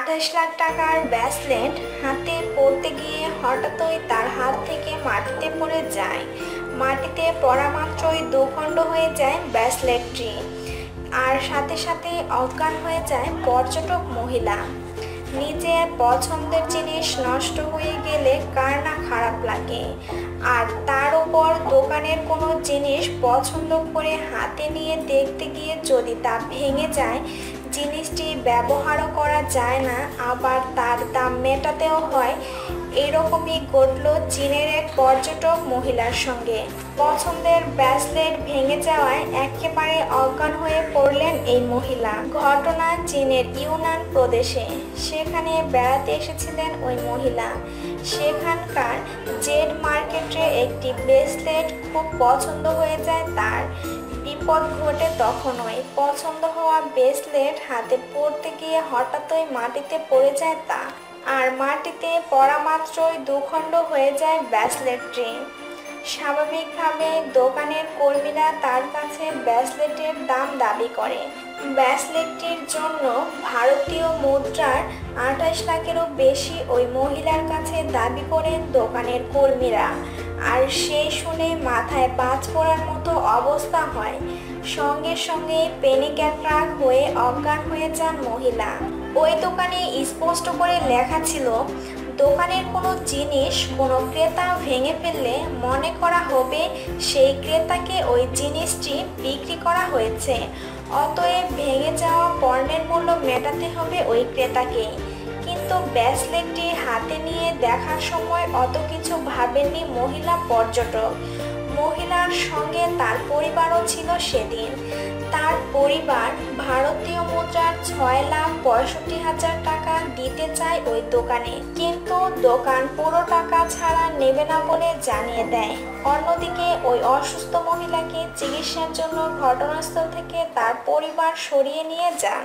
আঠাশ লাখ টাকার ব্যাসলেট হাতে পড়তে গিয়ে হঠাৎই তার হাত থেকে মাটিতে পড়ে যায়। মাটিতে পড়া মাত্রই দুখণ্ড হয়ে যায় ব্যাসলেটটি। আর সাথে সাথে অজ্ঞান হয়ে যায় পর্যটক মহিলা। নিজের পছন্দের জিনিস নষ্ট হয়ে গেলে কার না খারাপ লাগে? আর তার উপর দোকানের কোনো জিনিস পছন্দ করে হাতে নিয়ে দেখতে গিয়ে যদি তা ভেঙে যায় জিনিসটি ব্যবহারও করা যায় না, আবার তার দাম মেটাতেও হয়। এরকমই ঘটল চীনের এক পর্যটক মহিলার সঙ্গে। পছন্দের ব্যাসলেট ভেঙে যাওয়ায় একেবারে অজ্ঞান হয়ে পড়লেন এই মহিলা। ঘটনা চীনের ইউনান প্রদেশে। সেখানে বেড়াতে এসেছিলেন ওই মহিলা। সেখানকার জেড মার্কেটে একটি ব্রেসলেট খুব পছন্দ হয়ে যায় তার। বিপদ ঘটে তখনই পছন্দ হওয়া ব্রেসলেট হাতে পড়তে গিয়ে হঠাৎই মাটিতে পড়ে যায় তা। আর মাটিতে পড়া মাত্রই দুখণ্ড হয়ে যায় ব্যাসলেটটি স্বাভাবিকভাবে দোকানের কর্মীরা তার কাছে ব্যাসলেটের দাম দাবি করে। ব্যাসলেটটির জন্য ভারতীয় মুদ্রার আঠাশ লাখেরও বেশি ওই মহিলার কাছে দাবি করেন দোকানের কর্মীরা। আর সেই শুনে মাথায় বাজ পড়ার মতো অবস্থা হয়। সঙ্গে সঙ্গে পেনিক অ্যাট্রাক হয়ে অজ্ঞান হয়ে যান মহিলা। ওই দোকানে স্পষ্ট করে লেখা ছিল, দোকানের কোনো জিনিস কোনো ক্রেতা ভেঙে ফেললে মনে করা হবে সেই ক্রেতাকে ওই জিনিসটি বিক্রি করা হয়েছে। অতএব ভেঙে যাওয়া পণ্যের মূল্য মেটাতে হবে ওই ক্রেতাকে। কিন্তু ব্যাসলেটটি হাতে নিয়ে দেখার সময় অত কিছু ভাবেননি মহিলা পর্যটক। মহিলার সঙ্গে তার পরিবারও ছিল সেদিন। তার পরিবার ভারতীয় মুদ্রার ছয় লাখ পঁয়ষট্টি হাজার টাকা দিতে চায় ওই দোকানে। কিন্তু দোকান পুরো টাকা ছাড়া নেবে না বলে জানিয়ে দেয়। অন্যদিকে ওই অসুস্থ মহিলাকে চিকিৎসার জন্য ঘটনাস্থল থেকে তার পরিবার সরিয়ে নিয়ে যান।